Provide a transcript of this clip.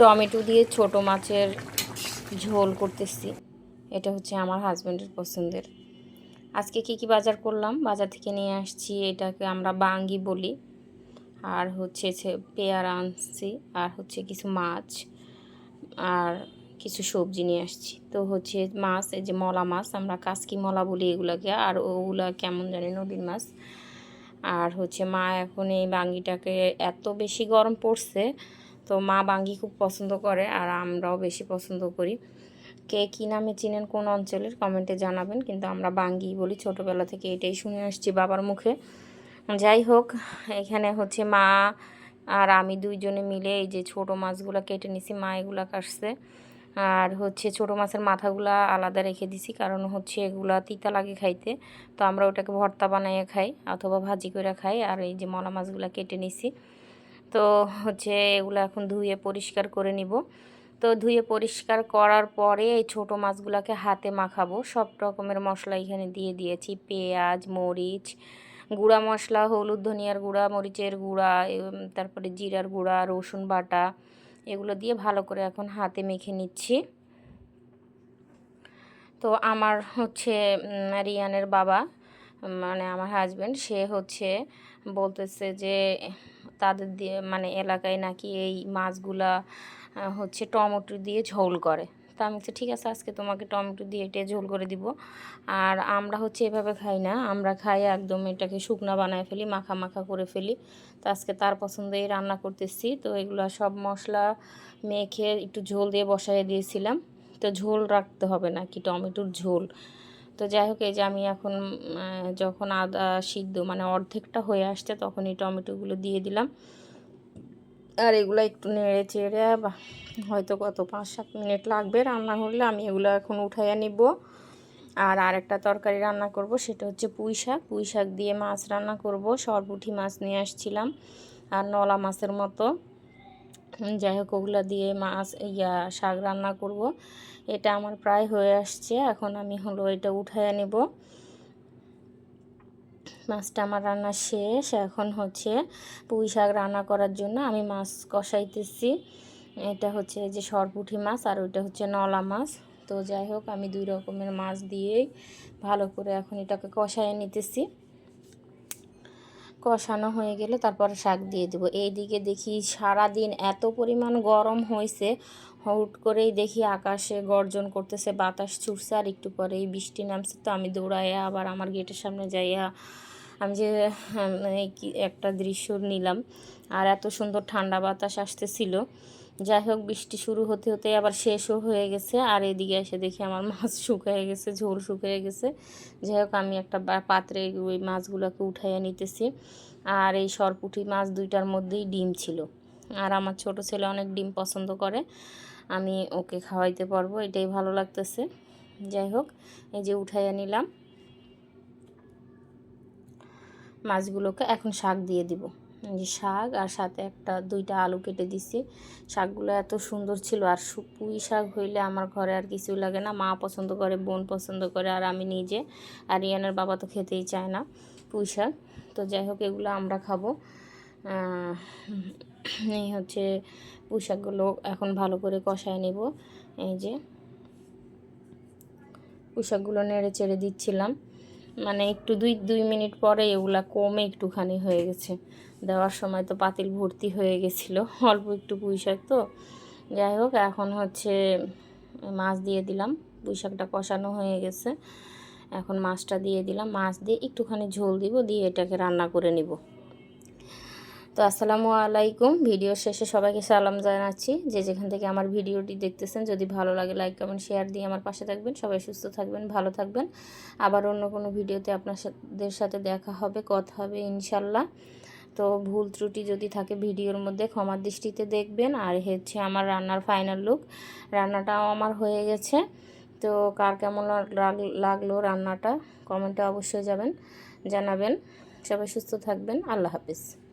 Tomato দিয়ে ছোট মাছের ঝোল করতেছি। এটা হচ্ছে আমার হাজব্যান্ডের পছন্দের। আজকে কি কি বাজার করলাম? বাজার থেকে নিয়ে আসছি, এটাকে আমরা বাঙ্গি বলি। আর হচ্ছে পেয়ারা আনছি, আর হচ্ছে কিছু মাছ, আর কিছু সবজি নিয়ে আসছি। তো হচ্ছে মাছ, এই যে মলা মাছ, আমরা কাসকি মলা বলি এগুলাকে, আর ওগুলা কেমন জানি নদীর মাছ। আর হচ্ছে মা এখন এই বাঙ্গিটাকে এত বেশি গরম পড়ছে তো মা বাঙ্গি খুব পছন্দ করে আর আমরাও বেশি পছন্দ করি। কে কী নামে চিনেন কোন অঞ্চলের কমেন্টে জানাবেন, কিন্তু আমরা বাঙ্গি বলি ছোটোবেলা থেকে এটাই শুনে আসছি বাবার মুখে। যাই হোক, এখানে হচ্ছে মা আর আমি দুইজনে মিলে এই যে ছোট মাছগুলো কেটে নিছি, মা এগুলো কাটছে। আর হচ্ছে ছোট মাছের মাথাগুলা আলাদা রেখে দিছি, কারণ হচ্ছে এগুলা তিতা লাগে খাইতে। তো আমরা ওটাকে ভর্তা বানাইয়ে খাই অথবা ভাজি করে খাই, আর এই যে মলা মাছগুলো কেটে নিছি। তো হচ্ছে এগুলো এখন ধুয়ে পরিষ্কার করে নিব। তো ধুয়ে পরিষ্কার করার পরে এই ছোটো মাছগুলোকে হাতে মাখাবো। সব রকমের মশলা এখানে দিয়ে দিয়েছি। পেঁয়াজ, মরিচ, গুঁড়া মশলা, হলুদ ধনিয়ার গুঁড়া, মরিচের গুঁড়া তারপরে জিরার গুঁড়া, রসুন বাটা, এগুলো দিয়ে ভালো করে এখন হাতে মেখে নিচ্ছি। তো আমার হচ্ছে রিয়ানের বাবা মানে আমার হাজব্যান্ড সে হচ্ছে বলতেছে যে তাদের দিয়ে মানে এলাকায় নাকি এই মাছগুলা হচ্ছে টমেটো দিয়ে ঝোল করে। তা আমি বলছি, ঠিক আছে আজকে তোমাকে টমেটো দিয়ে এটা ঝোল করে দিব। আর আমরা হচ্ছে এভাবে খাই না আমরা খাই একদম এটাকে শুকনা বানায় ফেলি মাখা মাখা করে ফেলি। তো আজকে তার পছন্দেই রান্না করতেছি তো এগুলো সব মশলা মেখে একটু ঝোল দিয়ে বসাই দিয়েছিলাম। তো ঝোল রাখতে হবে নাকি টমেটোর ঝোল? তো যাই হোক এই যে আমি এখন যখন আদা সিদ্ধ মানে অর্ধেকটা হয়ে আসছে তখন এই টমেটোগুলো দিয়ে দিলাম। আর এগুলো একটু নেড়ে চেড়ে হয়তো কত পাঁচ সাত মিনিট লাগবে রান্না হলে, আমি এগুলো এখন উঠাইয়া নিব। আর আরেকটা তরকারি রান্না করব, সেটা হচ্ছে পুঁই শাক। পুঁই শাক দিয়ে মাছ রান্না করব, সরপুঁটি মাছ নিয়ে আসছিলাম, আর নলা মাছের মতো। যাই হোক ওগুলো দিয়ে মাছ, ইয়া, শাক রান্না করব। এটা আমার প্রায় হয়ে আসছে, এখন আমি হলো এটা উঠাইয়া নেব। মাছটা আমার রান্না শেষ, এখন হচ্ছে পুঁই শাক রান্না করার জন্য আমি মাছ কষাইতেছি। এটা হচ্ছে যে সরপুঁটি মাছ আর ওইটা হচ্ছে নলা মাছ। তো যাই হোক আমি দুই রকমের মাছ দিয়েই ভালো করে এখন এটাকে কষায় নিতেছি। কষানো হয়ে গেলে তারপর শাক দিয়ে দেবো। এইদিকে দেখি সারা দিন এত পরিমাণ গরম হয়েছে। হুট করেই দেখি আকাশে গর্জন করতেছে, বাতাস ছুটছে আর একটু পরে এই বৃষ্টি নামছে। তো আমি দৌড়াইয়া আবার আমার গেটের সামনে যাইয়া আমি যে কি একটা দৃশ্য নিলাম। আর এত সুন্দর ঠান্ডা বাতাস আসতেছিল। যাই হোক, বৃষ্টি শুরু হতে হতে আবার শেষও হয়ে গেছে। আর এদিকে এসে দেখি আমার মাছ শুকিয়ে গেছে, ঝোল শুকিয়ে গেছে। যাই হোক, আমি একটা পাত্রে ওই মাছগুলোকে উঠাইয়া নিতেছি। আর এই সরপুঁটি মাছ দুইটার মধ্যেই ডিম ছিল। আর আমার ছোট ছেলে অনেক ডিম পছন্দ করে। আমি ওকে খাওয়াইতে পারব, এটাই ভালো লাগতেছে। যাই হোক, এই যে উঠাইয়া নিলাম। মাছগুলোকে এখন শাক দিয়ে দিব। শাক আর সাথে একটা দুইটা আলু কেটে দিছি। শাকগুলো এত সুন্দর ছিল আর পুঁই শাক হইলে আমার ঘরে আর কিছুই লাগে না। মা পছন্দ করে, বোন পছন্দ করে আর আমি নিজে। আর রিয়ানের বাবা তো খেতেই চায় না পুঁই শাক। তো যাই হোক, এগুলো আমরা খাব। এই হচ্ছে পুঁই শাকগুলো এখন ভালো করে কষায় নেব। এই যে পুঁই শাকগুলো নেড়ে চেড়ে দিচ্ছিলাম। মানে একটু দুই দুই মিনিট পরে এগুলা কমে একটুখানি হয়ে গেছে। দেওয়ার সময় তো পাতিল ভর্তি হয়ে গেছিল। অল্প একটু পুঁই শাক তো। যাই হোক, এখন হচ্ছে মাছ দিয়ে দিলাম। পুঁই শাকটা কষানো হয়ে গেছে। এখন মাছটা দিয়ে দিলাম। মাছ দিয়ে একটুখানি ঝোল দিব, দিয়ে এটাকে রান্না করে নিব। তো আসসালামু আলাইকুম। ভিডিও শেষে সবাইকে সালাম জানাচ্ছি। যে যেখান থেকে আমার ভিডিওটি দেখতেছেন, যদি ভালো লাগে লাইক, কমেন্ট, শেয়ার দিয়ে আমার পাশে থাকবেন। সবাই সুস্থ থাকবেন, ভালো থাকবেন। আবার অন্য কোনো ভিডিওতে আপনাদের সাথে দেখা হবে, কথা হবে, ইনশাল্লাহ। তো ভুল ত্রুটি যদি থাকে ভিডিওর মধ্যে ক্ষমার দৃষ্টিতে দেখবেন। আর হচ্ছে আমার রান্নার ফাইনাল লুক রান্নাটাও আমার হয়ে গেছে। তো কার কেমন লাগ- লাগল রান্নাটা কমেন্টে অবশ্যই যাবেন, জানাবেন। সবাই সুস্থ থাকবেন। আল্লাহ হাফিজ।